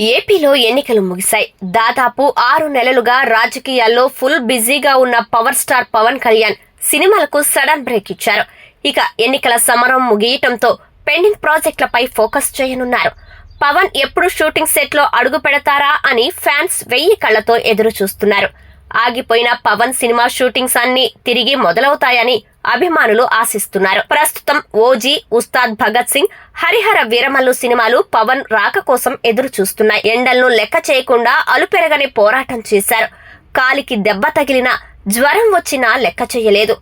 ఏపీలో ఎన్నికలు ముగిశాయి. దాదాపు ఆరు నెలలుగా రాజకీయాల్లో ఫుల్ బిజీగా ఉన్న పవర్ స్టార్ పవన్ కళ్యాణ్ సినిమాలకు సడన్ బ్రేక్ ఇచ్చారు. ఇక ఎన్నికల సమరం ముగియటంతో పెండింగ్ ప్రాజెక్టులపై ఫోకస్ చేయనున్నారు. పవన్ ఎప్పుడు షూటింగ్ సెట్లో అడుగు పెడతారా అని ఫ్యాన్స్ వెయ్యి కళ్ళతో ఎదురు చూస్తున్నారు ఆగిపోయిన పవన్ సినిమా షూటింగ్స్ అన్ని తిరిగి మొదలవుతాయని అభిమానులు ఆశిస్తున్నారు. ప్రస్తుతం ఓజీ ఉస్తాద్ భగత్ సింగ్ హరిహర వీరమల్లు సినిమాలు పవన్ రాక కోసం ఎదురు చూస్తున్నాయి ఎండలను లెక్క చేయకుండా అలుపెరగని పోరాటం చేశారు. కాలికి దెబ్బ తగిలిన జ్వరం వచ్చినా లెక్క చేయలేదు.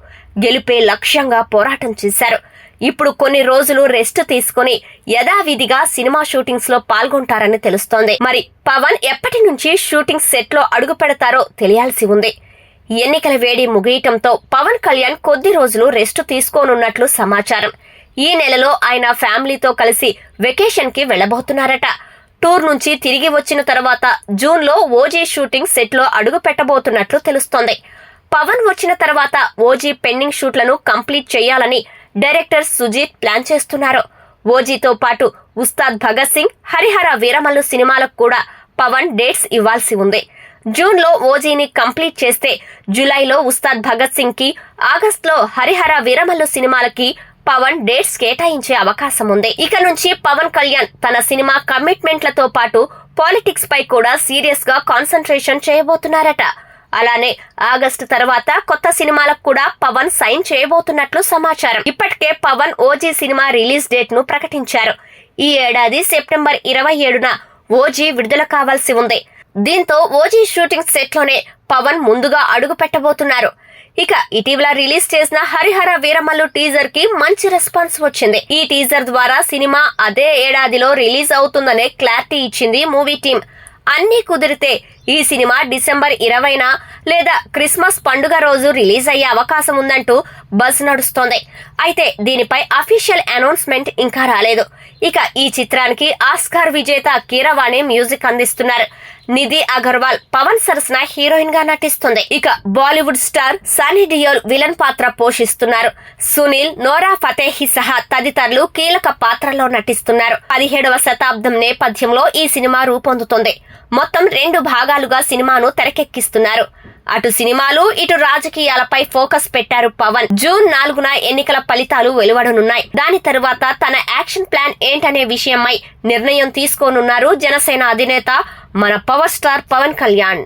గెలుపే లక్ష్యంగా పోరాటం చేశారు. ఇప్పుడు కొన్ని రోజులు రెస్ట్ తీసుకుని యథావిధిగా సినిమా షూటింగ్స్లో పాల్గొంటారని తెలుస్తోంది. మరి పవన్ ఎప్పటి నుంచి షూటింగ్ సెట్లో అడుగు పెడతారో తెలియాల్సి ఉంది. ఎన్నికల వేడి ముగియటంతో పవన్ కళ్యాణ్ కొద్ది రోజులు రెస్ట్ తీసుకోనున్నట్లు సమాచారం. ఈ నెలలో ఆయన ఫ్యామిలీతో కలిసి వెకేషన్కి వెళ్ళబోతున్నారట టూర్ నుంచి తిరిగి వచ్చిన తర్వాత జూన్లో ఓజీ షూటింగ్ సెట్లో అడుగు పెట్టబోతున్నట్లు తెలుస్తోంది. పవన్ వచ్చిన తర్వాత ఓజీ పెండింగ్ షూట్లను కంప్లీట్ చేయాలని డైరెక్టర్ సుజీత్ ప్లాన్ చేస్తున్నారు. ఓజీతో పాటు ఉస్తాద్ భగత్ సింగ్ హరిహర వీరమల్లు సినిమాలకు కూడా పవన్ డేట్స్ ఇవ్వాల్సి ఉంది. జూన్లో ఓజీని కంప్లీట్ చేస్తే జూలైలో ఉస్తాద్ భగత్ సింగ్కి ఆగస్టులో హరిహర వీరమల్లు సినిమాలకి పవన్ డేట్స్ కేటాయించే అవకాశం ఉంది. ఇక నుంచి పవన్ కళ్యాణ్ తన సినిమా కమిట్మెంట్లతో పాటు పాలిటిక్స్ పై కూడా సీరియస్గా కాన్సన్ట్రేషన్ చేయబోతున్నారట. అలానే ఆగస్టు తర్వాత కొత్త సినిమాలకు కూడా పవన్ సైన్ చేయబోతున్నట్లు సమాచారం. ఇప్పటికే పవన్ ఓజీ సినిమా రిలీజ్ డేట్ను ప్రకటించారు. ఈ ఏడాది సెప్టెంబర్ ఇరవై ఏడున ఓజీ విడుదల కావాల్సి ఉంది. దీంతో ఓజీ షూటింగ్ సెట్లోనే పవన్ ముందుగా అడుగు పెట్టబోతున్నారు. ఇక ఇటీవల రిలీజ్ చేసిన హరిహర వీరమల్లు టీజర్కి మంచి రెస్పాన్స్ వచ్చింది. ఈ టీజర్ ద్వారా సినిమా అదే ఏడాదిలో రిలీజ్ అవుతుందనే క్లారిటీ ఇచ్చింది మూవీ టీం అన్నీ కుదిరితే ఈ సినిమా డిసెంబర్ ఇరవైన లేదా క్రిస్మస్ పండుగ రోజు రిలీజ్ అయ్యే అవకాశం ఉందంటూ బజ్ నడుస్తోంది. అయితే దీనిపై అఫీషియల్ అనౌన్స్మెంట్ ఇంకా రాలేదు. ఇక ఈ చిత్రానికి ఆస్కార్ విజేత కీరవాణి మ్యూజిక్ అందిస్తున్నారు. నిధి అగర్వాల్ పవన్ సరసన హీరోయిన్గా నటిస్తుంది. ఇక Bollywood star Sunny Deol villain పాత్ర పోషిస్తున్నారు. సునీల్ నోరా ఫతేహి సహా తదితరులు కీలక పాత్రలో నటిస్తున్నారు. పదిహేడవ శతాబ్దం నేపథ్యంలో ఈ సినిమా రూపొందుతుంది. మొత్తం రెండు భాగాలుగా సినిమాను తెరకెక్కిస్తున్నారు. అటు సినిమాలు ఇటు రాజకీయాలపై ఫోకస్ పెట్టారు పవన్. జూన్ నాలుగున ఎన్నికల ఫలితాలు వెలువడనున్నాయి. దాని తరువాత తన యాక్షన్ ప్లాన్ ఏంటనే విషయమై నిర్ణయం తీసుకోనున్నారు జనసేన అధినేత మన పవర్ స్టార్ పవన్ కళ్యాణ్.